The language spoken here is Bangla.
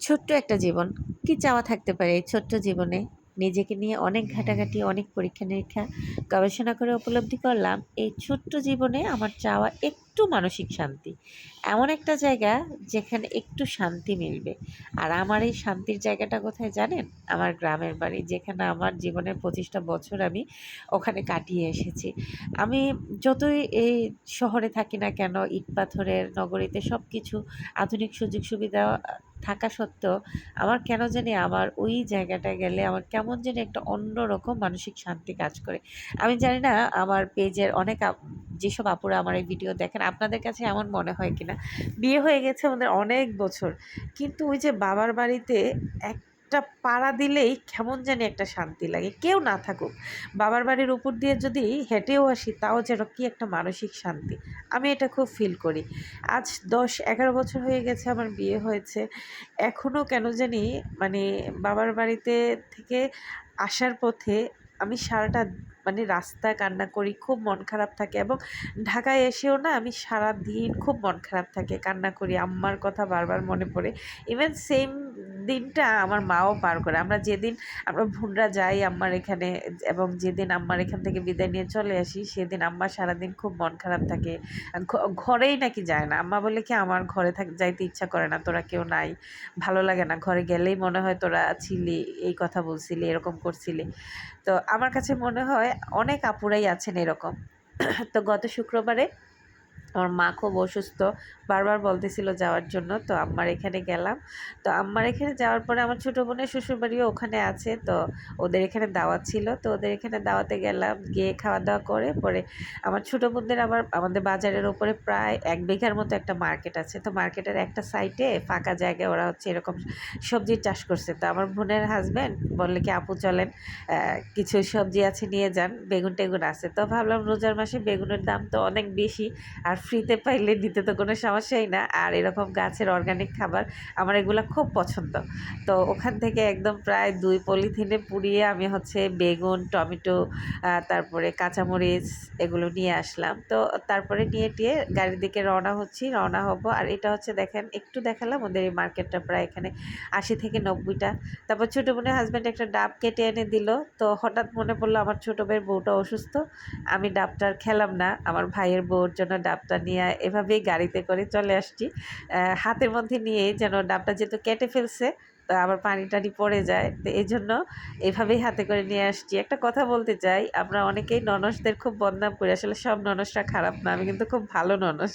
ছোট্ট একটা জীবন। কি চাওয়া থাকতে পারে এই ছোট্ট জীবনে? নিজেকে নিয়ে অনেক ঘাটাঘাটি, অনেক পরীক্ষা নিরীক্ষা গবেষণা করে উপলব্ধি করলাম। এই ছোট্ট জীবনে আমার চাওয়া একটু মানসিক শান্তি। এমন একটা জায়গা যেখানে একটু শান্তি মিলবে। আর আমার এই শান্তির জায়গাটা কোথায় জানেন? আমার গ্রামের বাড়ি, যেখানে আমার জীবনের পঁচিশটা বছর আমি ওখানে কাটিয়ে এসেছি। আমি যতই এই শহরে থাকি না কেন, ইট পাথরের নগরীতে সব কিছু আধুনিক সুযোগ সুবিধা থাকা সত্ত্বেও আমার কেন জানি আমার ওই জায়গাটায় গেলে আমার কেমন জানি একটা অন্যরকম মানসিক শান্তি কাজ করে। আমি জানি না আমার পেজের অনেক যেসব আপুরা আমার এই ভিডিও দেখেন, আপনাদের কাছে এমন মনে হয় কিনা? বিয়ে হয়ে গেছে আমাদের অনেক বছর, কিন্তু ওই যে বাবার বাড়িতে এক একটা পাড়া দিলেই কেমন জানি একটা শান্তি লাগে। কেউ না থাকুক, বাবার বাড়ির উপর দিয়ে যদি হেঁটেও আসি, তাও যেন কি একটা মানসিক শান্তি। আমি এটা খুব ফিল করি। আজ দশ, এগারো বছর হয়ে গেছে আমার বিয়ে হয়েছে। এখনও কেন জানি মানে বাবার বাড়িতে থেকে আসার পথে আমি সারাটা মানে রাস্তায় কান্না করি, খুব মন খারাপ থাকে এবং ঢাকায় এসেও না আমি সারা দিন খুব মন খারাপ থাকে কান্না করি, আম্মার কথা বারবার মনে পড়ে। ইভেন সেম দিনটা আমার মাও পার করে। আমরা যেদিন আমরা ভুনরা যাই আম্মার এখানে এবং যেদিন আম্মার এখান থেকে বিদায় নিয়ে চলে আসি, সেদিন আম্মা সারাদিন খুব মন খারাপ থাকে। ঘরেই নাকি যায় না। আম্মা বলে কি, আমার ঘরে থাক, যাইতে ইচ্ছা করে না, তোরা কেউ নাই। ভালো লাগে না। ঘরে গেলেই মনে হয় তোরা ছিলি, এই কথা বলছিলি, এরকম করছিলি। তো আমার কাছে মনে হয় অনেক আপুরাই আছেন এরকম। তো গত শুক্রবারে আমার মা খুব অসুস্থ। বারবার বলতেছিল যাওয়ার জন্য, তো আম্মার এখানে গেলাম। তো আম্মার এখানে যাওয়ার পরে আমার ছোটো বোনের শ্বশুরবাড়িও ওখানে আছে, তো ওদের এখানে দাওয়াত ছিল। তো ওদের এখানে দাওয়াতে গেলাম, গিয়ে খাওয়া দাওয়া করে পরে আমার ছোটো বোনদের আবার আমাদের বাজারের ওপরে প্রায় এক বিঘার মতো একটা মার্কেট আছে। তো মার্কেটের একটা সাইডে ফাঁকা জায়গায় ওরা হচ্ছে এরকম সবজির চাষ করছে। তো আমার বোনের হাজব্যান্ড বললে কি, আপু চলেন কিছু সবজি আছে, নিয়ে যান বেগুন টেগুন আছে। তো ভাবলাম রোজার মাসে বেগুনের দাম তো অনেক বেশি, আর ফ্রিতে পাইলে নিতে তো কোনো সমস্যাই না। আর এরকম গাছের অর্গানিক খাবার আমার এগুলো খুব পছন্দ। তো ওখান থেকে একদম প্রায় দুই পলিথিনে পুড়িয়ে আমি হচ্ছে বেগুন, টমেটো তারপরে কাঁচামরিচ এগুলো নিয়ে আসলাম। তো তারপরে নিয়ে টিয়ে গাড়ির দিকে রওনা হচ্ছি, রওনা হব। আর এটা হচ্ছে দেখেন, একটু দেখালাম ওদের এই মার্কেটটা প্রায় এখানে আশি থেকে নব্বইটা। তারপর ছোটো বোনের হাজব্যান্ড একটা ডাব কেটে এনে দিল। তো হঠাৎ মনে পড়ল আমার ছোটো ভাইয়ের বউটা অসুস্থ। আমি ডাবটা আর খেলাম না, আমার ভাইয়ের বউর জন্য ডাবটা নিয়ে এভাবেই গাড়িতে করে চলে আসছি। হাতের মধ্যে নিয়ে যেন ডাবটা যেহেতু কেটে ফেলছে, তো আবার পানি টানি পড়ে যায়। তো এই জন্য এভাবেই হাতে করে নিয়ে আসছি। একটা কথা বলতে চাই, আমরা অনেকেই ননসদের খুব বদনাম করি। আসলে সব ননসরা খারাপ না, আমি কিন্তু খুব ভালো ননস।